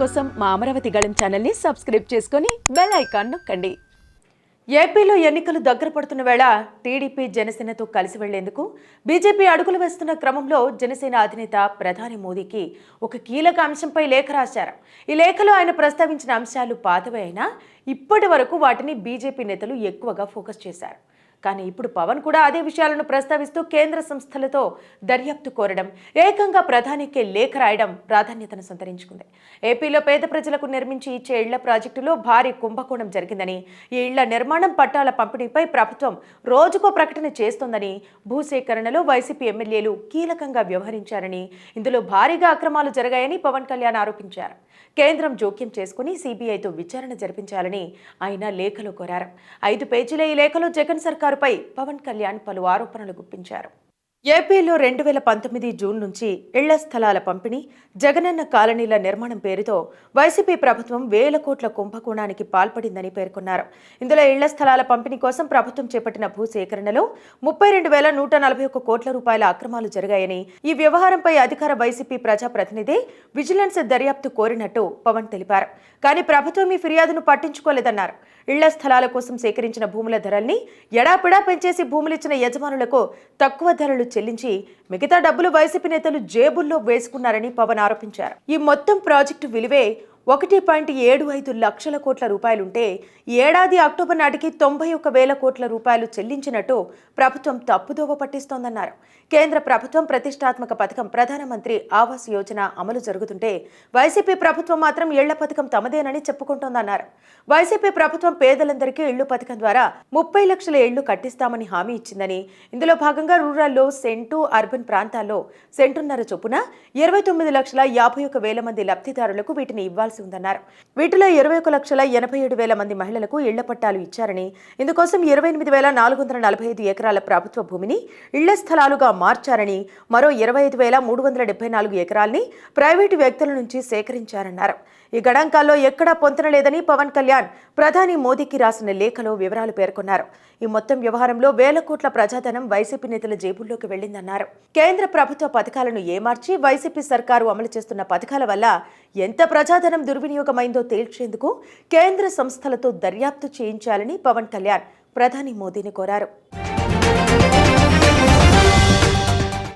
కోసం మా అమరావతి గళం ఛానల్ని సబ్స్క్రైబ్ చేసుకొని బెల్ ఐకాన్ నొక్కండి. ఏపీలో ఎన్నికలు దగ్గర పడుతున్న వేళ టీడీపీ జనసేనతో కలిసి వెళ్ళేందుకు బీజేపీ అడుగులు వేస్తున్న క్రమంలో జనసేన అధినేత ప్రధాని మోదీకి ఒక కీలక అంశంపై లేఖ రాశారు. ఈ లేఖలో ఆయన ప్రస్తావించిన అంశాలు పాతవే అయినా ఇప్పటి వరకు వాటిని బీజేపీ నేతలు ఎక్కువగా ఫోకస్ చేశారు. కానీ ఇప్పుడు పవన్ కూడా అదే విషయాలను ప్రస్తావిస్తూ కేంద్ర సంస్థలతో దర్యాప్తు కోరడం ఏకంగా ప్రధానికి లేఖ రాయడం ప్రాధాన్యతను సంతరించుకుంది. ఏపీలో పేద ప్రజలకు నిర్మించి ఇచ్చే ఇళ్ళ ప్రాజెక్టులో భారీ కుంభకోణం జరిగిందని ఈ ఇళ్ళ నిర్మాణం పట్టాల పంపిణీపై ప్రభుత్వం రోజుకో ప్రకటన చేస్తోందని భూసేకరణలో వైసీపీ ఎమ్మెల్యేలు కీలకంగా వ్యవహరించారని ఇందులో భారీగా అక్రమాలు జరిగాయని పవన్ కళ్యాణ్ ఆరోపించారు. కేంద్రం జోక్యం చేసుకుని సిబిఐతో విచారణ జరిపించాలని ఆయన లేఖలో కోరారు. ఐదు పేజీల ఈ లేఖలో జగన్ సర్కారు వారిపై పవన్ కళ్యాణ్ పలు ఆరోపణలు గుప్పించారు. ఏపీలో రెండు వేల పంతొమ్మిది జూన్ నుంచి ఇళ్ళ స్థలాల పంపిణీ జగనన్న కాలనీల నిర్మాణం పేరుతో వైసీపీ ప్రభుత్వం వేల కోట్ల కుంభకోణానికి పాల్పడిందని పేర్కొన్నారు. ఇందులో ఇళ్ళ స్థలాల పంపిణీ కోసం ప్రభుత్వం చేపట్టిన భూసేకరణలో ముప్పై రెండు వేల నూట నలభై ఒక్క కోట్ల రూపాయల అక్రమాలు జరిగాయని ఈ వ్యవహారంపై అధికార వైసీపీ ప్రజాప్రతినిధి విజిలెన్స్ దర్యాప్తు కోరినట్టు పవన్ తెలిపారు. కానీ ప్రభుత్వం ఈ ఫిర్యాదును పట్టించుకోలేదన్నారు. ఇళ్ళ స్థలాల కోసం సేకరించిన భూముల ధరల్ని ఎడాపిడా పెంచేసి భూములిచ్చిన యజమానులకు తక్కువ ధరలు చెల్లించి మిగతా డబ్బులు వైసీపీ నేతలు జేబుల్లో వేసుకున్నారని పవన్ ఆరోపించారు. ఈ మొత్తం ప్రాజెక్టు విలువే ఒకటి పాయింట్ ఏడు ఐదు లక్షల కోట్ల రూపాయలుంటే ఏడాది అక్టోబర్ నాటికి తొంభై ఒక్క వేల కోట్ల రూపాయలు చెల్లించినట్టు ప్రభుత్వం తప్పుదోవ పట్టిస్తోందన్నారు. కేంద్ర ప్రభుత్వం ప్రతిష్టాత్మక పథకం ప్రధానమంత్రి ఆవాస్ యోజన అమలు జరుగుతుంటే వైసీపీ ప్రభుత్వం మాత్రం ఇళ్ళ పథకం తమదేనని చెప్పుకుంటోందన్నారు. వైసీపీ ప్రభుత్వం పేదలందరికీ ఇళ్ళు పథకం ద్వారా ముప్పై లక్షల ఇళ్ళు కట్టిస్తామని హామీ ఇచ్చిందని ఇందులో భాగంగా రూరల్లో సెంటు అర్బన్ ప్రాంతాల్లో సెంటున్నర చొప్పున ఇరవై తొమ్మిది లక్షల యాభై ఒక వేల మంది లబ్ధిదారులకు వీటిని ఇవ్వాల్సి ఉందన్నారు వీటిలో ఇరవై ఒక లక్షల ఎనభై ఏడు వేల మంది మహిళలకు ఇళ్ళ పట్టాలు ఇచ్చారని ఇందుకోసం ఇరవై ఎనిమిది వేల నాలుగు వందల నలభై ఐదు ఎకరాల ప్రభుత్వ భూమిని ఇళ్ళ స్థలాలుగా మార్చారని మరో ఇరవై ఐదు వేల మూడు వందల డెబ్బై నాలుగు ఎకరాల్ని ప్రైవేటు వ్యక్తుల నుంచి సేకరించారన్నారు. ఈ గణాంకాల్లో ఎక్కడా పొంతనలేదని పవన్ కళ్యాణ్ ప్రధాని మోదీకి రాసిన లేఖలో వివరాలు పేర్కొన్నారు. ఈ మొత్తం వ్యవహారంలో వేల కోట్ల ప్రజాధనం వైసీపీ నేతల జేబుల్లోకి వెళ్ళిందన్నారు కేంద్ర ప్రభుత్వ పథకాలను ఏమార్చి వైసీపీ సర్కారు అమలు చేస్తున్న పథకాల వల్ల ఎంత ప్రజాధనం దుర్వినియోగమైందో తేల్చేందుకు కేంద్ర సంస్థలతో దర్యాప్తు చేయించాలని పవన్ కళ్యాణ్ ప్రధాని మోదీని కోరారు.